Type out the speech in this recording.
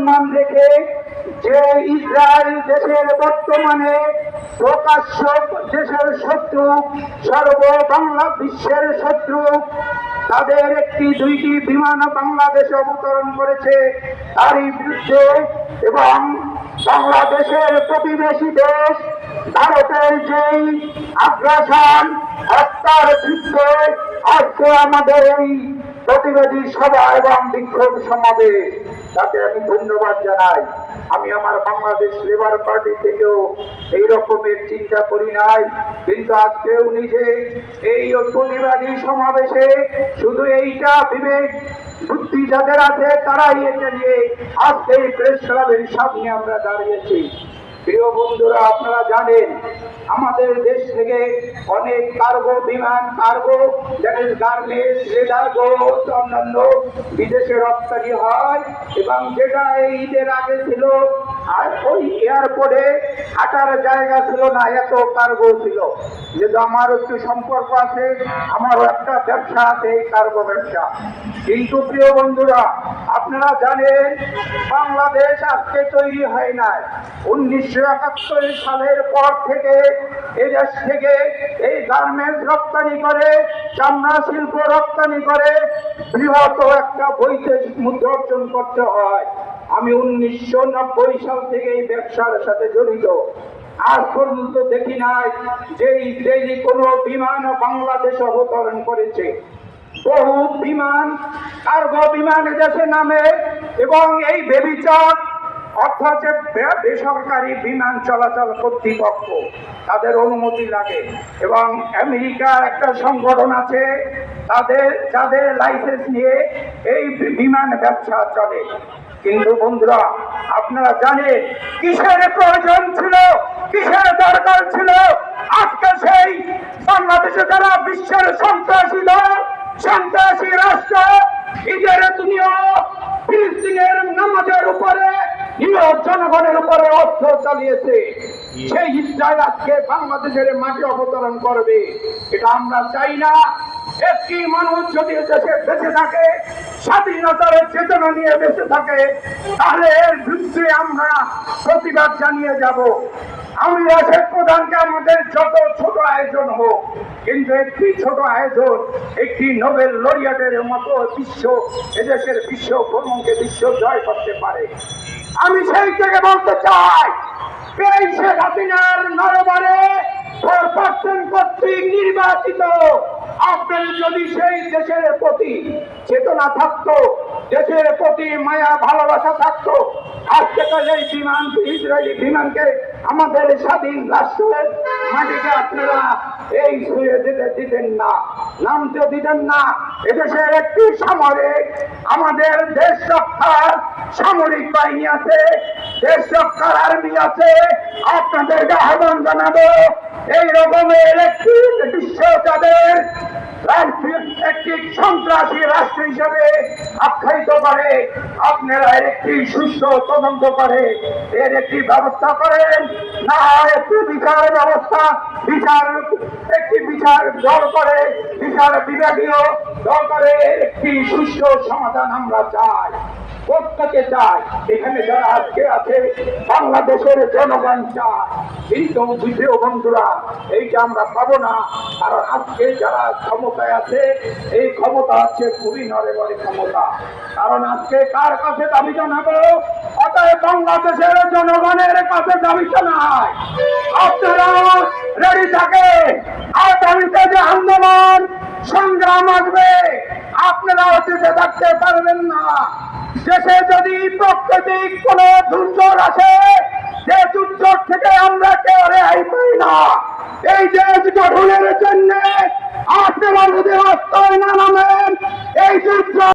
সম্মান রেখে যে ইসরায়েল দেশের বর্তমানে প্রকাশ্য দেশের শত্রু সর্ব বাংলা বিশ্বের শত্রু, তাদের একটি, দুইটি বিমান বাংলাদেশে অবতরণ করেছে। তারই বিরুদ্ধে এবং বাংলাদেশের প্রতিবেশী দেশ, ভারতের যেই আগ্রাসন, হত্যার বিরুদ্ধে আজকে আমাদের এই প্রতিবাদী সভা এবং বিক্ষোভ সমাবেশ। তাকে আমি ধন্যবাদ জানাই। আমি আমার বাংলাদেশ লেবার পার্টি থেকেও এই রকমের চিন্তা করি নাই। কিন্তু আজকেও নিজে এই প্রতিবাদী সমাবেশে শুধু এইটা বিবেক বুদ্ধি যাদের আছে তারাই এটা নিয়ে আজকে এই প্রেস ক্লাবের সামনে আমরা দাঁড়িয়েছি। প্রিয় বন্ধুরা, আপনারা জানেন, আমাদের দেশ থেকে অনেক কার্গো, বিমান কার্গো যেমন গার্মেন্টস অন্যান্য বিদেশে রপ্তানি হয়, এবং যেটা এই ঈদের আগে ছিল, আর ওই এয়ারপোর্টে হাঁটার জায়গা ছিল না, এত কার্গো ছিল। যেহেতু আমার একটু সম্পর্ক আছে, আমারও একটা ব্যবসা আছে, এই কার্গো ব্যবসা। কিন্তু প্রিয় বন্ধুরা, আপনারা জানেন বাংলাদেশ আজকে তৈরি হয় নাই। উনিশশো একাত্তর সালের পর থেকে এই দেশ থেকে এই গার্মেন্টস রপ্তানি করে, চামড়া শিল্প রপ্তানি করে, বৃহৎ একটা বৈদেশিক মুদ্রা অর্জন করতে হয়। আমি উনিশশো নব্বই সাল থেকে এই ব্যবসার সাথে জড়িত। আজ পর্যন্ত দেখি নাই যে ইসরায়েলি কোনো বিমান বাংলাদেশে অবতরণ করেছে। বহু বিমান, কার্গো বিমান এদেশে নামে এবং এই বেবিচক অর্থাৎ যে বেসরকারি বিমান চলাচল কর্তৃপক্ষ, তাদের অনুমতি লাগে। এবং আমেরিকার একটা সংগঠন আছে, তাদের যাদের লাইসেন্স নিয়ে এই বিমান ব্যবসা চলে। কিন্তু বন্ধুরা, আপনারা জানেন, কিসের প্রয়োজন ছিল, কিসের দরকার ছিল? আজকে সেই বাংলাদেশে যারা বিশ্বের সন্ত্রাসী দল সন্ত্রাসী রাষ্ট্র ঈদের দুনিয়া ফিলিস্তিনের নামাজের উপরে নিরব জনগণের উপরে অস্ত্র চালিয়েছে। সেই ইসরায়েল আজকে বাংলাদেশের মাঠে অবতরণ করবে। এটা আমরা চাই না। একটি মানুষ যদি দেশে বেঁচে থাকে স্বাধীনতার চেতনা নিয়ে বেঁচে থাকে তাহলে এর বিরুদ্ধে আমরা প্রতিবাদ জানিয়ে যাব। আমি রাশেদ প্রধানকে আমাদের যত ছোট আয়োজন হোক কিন্তু একটি ছোট আয়োজন একটি নোবেল লরিয়াটের মতো বিশ্ব এদেশের বিশ্ব ভ্রমণকে বিশ্ব জয় করতে পারে। আমি সেই থেকে বলতে চাই নির্বাচিত। যদি সেই দেশের প্রতি চেতনা থাকতো, দেশের প্রতি মায়া, ভালোবাসা থাকতো, আজকে তো এই বিমান বিমানকে আমাদের স্বাধীন রাষ্ট্রের মাটিকে আপনারা এই ছুঁয়ে দিতে দিতেন না, নামতে দিতেন না। এদেশের একটি সামরিক, আমাদের সামরিক বাহিনী আছে দেশ রক্ষার আর্মি আছে আপনাদেরকে আহ্বান জানাব এই রকমের একটি বিশ্ব তাদের একটি সন্ত্রাসী রাষ্ট্র হিসেবে আখ্যায়িত করে, আপনারা একটি সুস্থ তদন্ত করে, এর একটি ব্যবস্থা করেন। না একটি বিচার ব্যবস্থা, বিচার, একটি বিচার দল করে, বিচার বিভাগীয় দল করে একটি সুস্থ সমাধান আমরা চাই। প্রত্যেকে চায়, এখানে যারা আজকে আছে, বাংলাদেশের জনগণ চায়। কিন্তু বন্ধুরা, এইটা আমরা পাবো না। কারণ আজকে যারা ক্ষমতায় আছে, এই ক্ষমতা আছে খুবই নরেবরে ক্ষমতা। কারণ আজকে কার কাছে দাবি জানাব? অতএব বাংলাদেশের জনগণের কাছে দাবি জানায় আপনারা রেডি থাকে আগামীতে যে আন্দোলন সংগ্রাম আসবে। আপনারা অতীতে থাকতে পারবেন না। দেশে যদি প্রকৃতিক কোন দুর্যোগ আসে, সে দুর্যোগ থেকে আমরা কেউ রেহাই পাই না। এই দেশ গঠনের জন্য আপনারা যদি রাস্তায় না নামেন, এই দুর্যোগ